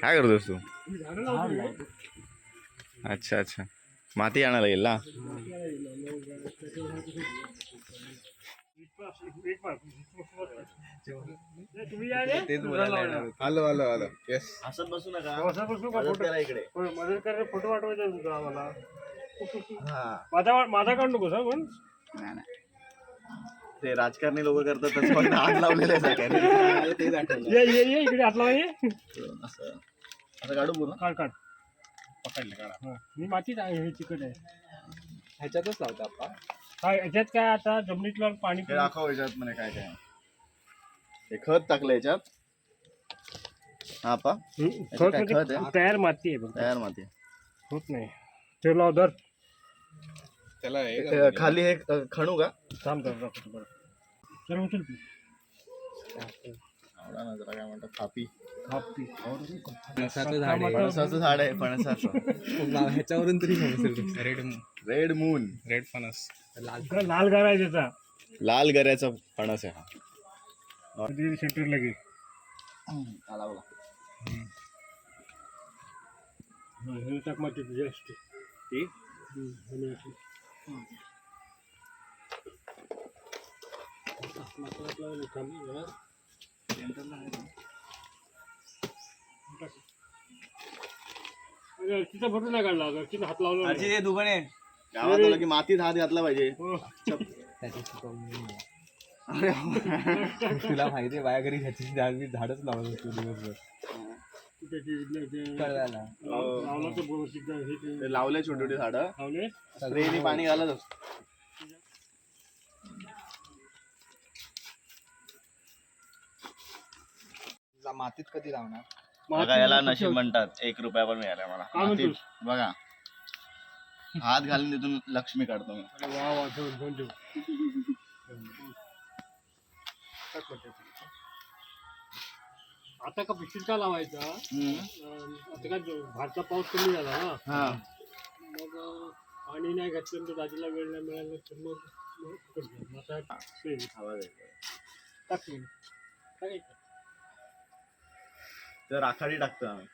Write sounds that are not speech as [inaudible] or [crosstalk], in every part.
काय करतोस तू अच्छा अच्छा माती आणायला येईल आलो आलो आलो. येस हसत बसू नका. बसा बसू का फोटो? करा इकडे. मदत करायला फोटो पाठवायचा तुझा आम्हाला. हा. माझा माझा काढ नकोस हा पण नाही, नाही. ते राजकारणी लोक करतात तसं फक्त हात लावलेले आहे सगळ्यांनी. [laughs] तेच आठवलं. ये ये ये इकडे हातला ये. असं. असं काढू पूर्ण? काढ काढ. पकडले काढा. हा. मी मातीच आहे हे चिकट आहे. ह्याच्यातच लावता आपण काय याच्यात काय आता जमिनीतलं पाणी दाखव याच्यात म्हणे काय काय. हे खत टाकलं याच्यात. हा पा. खत म्हणजे खत आहे? तयार माती आहे. तयार माती. होत नाही. ते लाव धर त्याला हे खाली हे अ, खणू का? थांब धर बरं. चल उचल तू आवडा ना जरा काय म्हणतात थापी. हापी फणसाचं झाड आहे. फणसाचं झाड आहे फणसाचं. लाव- ह्याच्यावरून तरी समजेल रेड रेड मून. रेड फणस. लाल लाल गऱ्याचा फणस आहे हा. सेंटर लगे टाक माती तुझी असते अर्चीचा फोटो नाही काढला हात लावला दुकाने गावात आलं की मातीत हात घातला पाहिजे. हो. अरे तुला माहिती आहे माझ्या घरी झाड मी झाडच लावत असतो दिवसभर. लावला हे छोटे छोटे झाडं. लावले? स्प्रेनी पाणी घालत असतो. मातीत कधी लावणार? बघा याला नशीब म्हणतात. एक रुपया पण मिळाला मला? मातीत. बघा. हात घालून तिथून लक्ष्मी काढतो मी. त्याच्यात. आता का पिशीत का लावायचा? आता काय भारता पाऊस कमी झाला ना? मग पाणी नाही घातलं तर दादीला वेळ नाही मिळाला तर मग. आता. टाकायचं. तर राखाडी टाकतो आम्ही.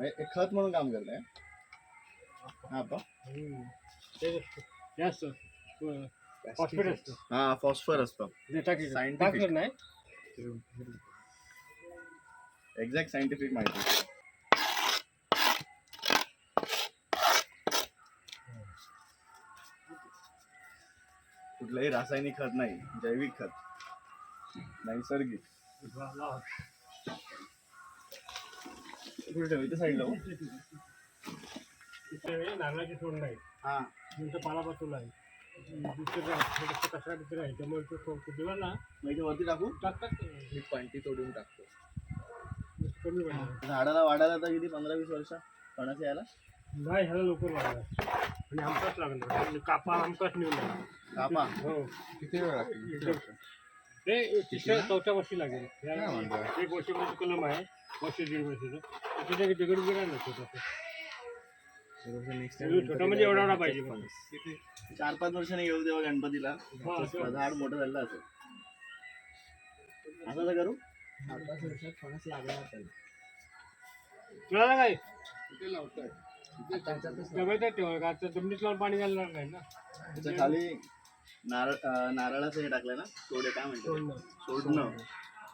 हे खत म्हणून काम करतोय? हा पा. हे फॉस्फेट असतं हा फॉस्फर असतो टाकायचं. Scientific. टाकलं नाही एक्झॅक्ट सायंटिफिक माहिती कुठलंही रासायनिक खत नाही जैविक खत नैसर्गिक लावा. कुठे ठेव इथे साईडला हो. इथे नारळाची सोड नाही हा नंतर पालापाचोला आहे वरती टाकू? मी पंटी तोडून टाकतो. झाडाला वाढायला तर किती पंधरा वीस वर्ष? फणस यायला? नाही ह्याला लवकर वाढला आणि आमकाच लागणार. आणि कापा आमकाच नेऊन लागला कापा? हो. किती वेळ लागतो ते तिसऱ्या चौथ्या वर्षी लागेल. एक वर्षामध्ये कलम आहे. वर्ष दीड वर्षाचं. त्याच्या दगड गिरा ना छोटं छोटा म्हणजे एवढा एवढा पाहिजे. चार पाच वर्षांनी येऊ तेव्हा गणपतीला. असं. झाड मोठं झालं असेल असं तर करू? फणस लागणार त्याला. तुला काय? कुठे लावताय. जमायचं तेव्हा का? आता जमिनीत लावून पाणी घालणार नाही ना. त्याच्याखाली नारळ नारळाचं हे टाकलं ना? थोडे काय म्हणतो सोडणं.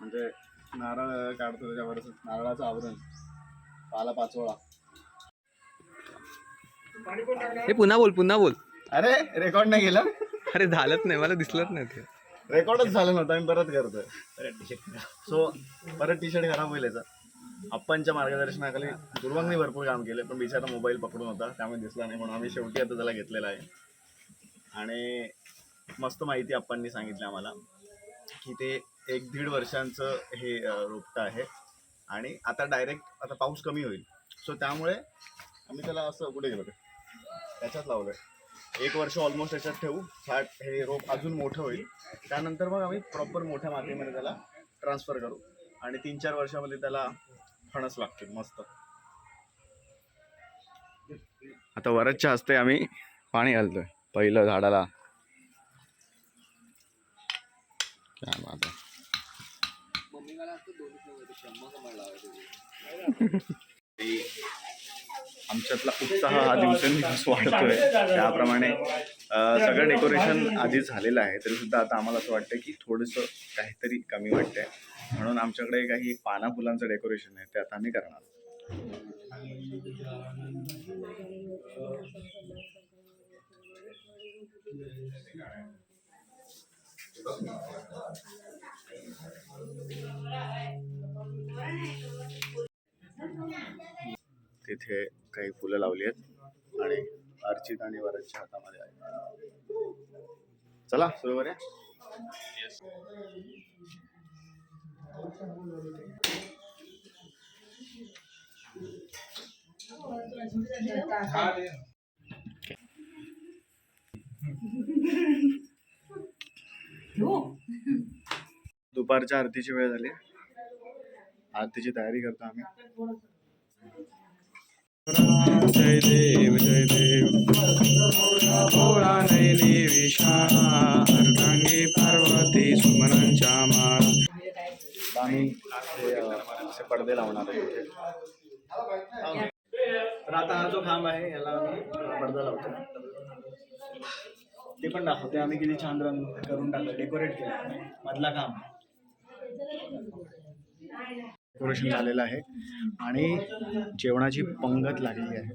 म्हणजे नारळ काढतो त्याच्यावर नारळाचं आवरण. पाला पाचोळा. हे पुन्हा बोल पुन्हा बोल. अरे रेकॉर्ड नाही केलं? अरे झालंच नाही मला दिसलंच नाही ते. रेकॉर्डच झालं नव्हतं मी परत करतोय. सो परत टी शर्ट खराब होईल याचा अप्पांच्या मार्गदर्शनाखाली दुर्वांगनी भरपूर काम केलं पण बिचारा मोबाईल पकडून होता त्यामुळे दिसला नाही म्हणून आम्ही शेवटी आता त्याला घेतलेला आहे. आणि मस्त माहिती अप्पांनी सांगितली आम्हाला की ते एक दीड वर्षांचं हे रोपटं आहे. आणि आता डायरेक्ट आता पाऊस कमी होईल. सो त्यामुळे आम्ही त्याला असं कुठे गेलो त्याच्यात लावलंय. एक वर्ष ऑलमोस्ट याच्यात ठेवू. फ्लॅट हे रोप अजून मोठं होईल. त्यानंतर मग आम्ही प्रॉपर मोठ्या मातीमध्ये त्याला ट्रान्सफर करू. आणि तीन चार वर्षामध्ये त्याला फणस लागतील मस्त. आता वरदच्या हस्ते आम्ही पाणी घालतोय पहिलं झाडाला. काय बात आहे. [laughs] आमच्यातला उत्साह हा दिवसेंदिवस वाढतोय. त्याप्रमाणे सगळं डेकोरेशन आधी झालेलं आहे तरी सुद्धा आता आम्हाला असं वाटतं की थोडंसं काहीतरी कमी वाटतंय. म्हणून आमच्याकडे काही पाना फुलांचं डेकोरेशन आहे ते आता आम्ही करणार तिथे काही फुलं लावली आहेत आणि अर्चित आणि वरदच्या हातामध्ये आहे चला सुरू करूया. दुपारच्या आरतीची वेळ झाली. आरतीची तयारी करतो आम्ही. जय देव जय देव. भोळा नैली विशाळा अर्धांगी पार्वती सुमनांच्या माळा आम्ही असे पडदे लावणार आहे तर आता हा जो खांब आहे याला आम्ही पडदा लावतो. ते पण दाखवते. आम्ही किती छान रंग करून टाकलं डेकोरेट केलं. मधला खांब. डेकोरेशन झालेलं आहे. आणि जेवणाची पंगत लागली आहे.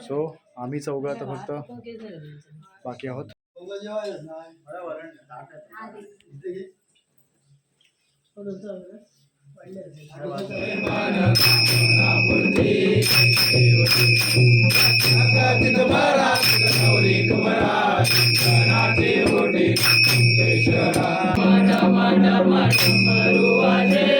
सो आम्ही चौघं आता फक्त बाकी आहोत. আমার মরু আজে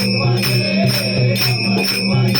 शिवाय नम शिवाय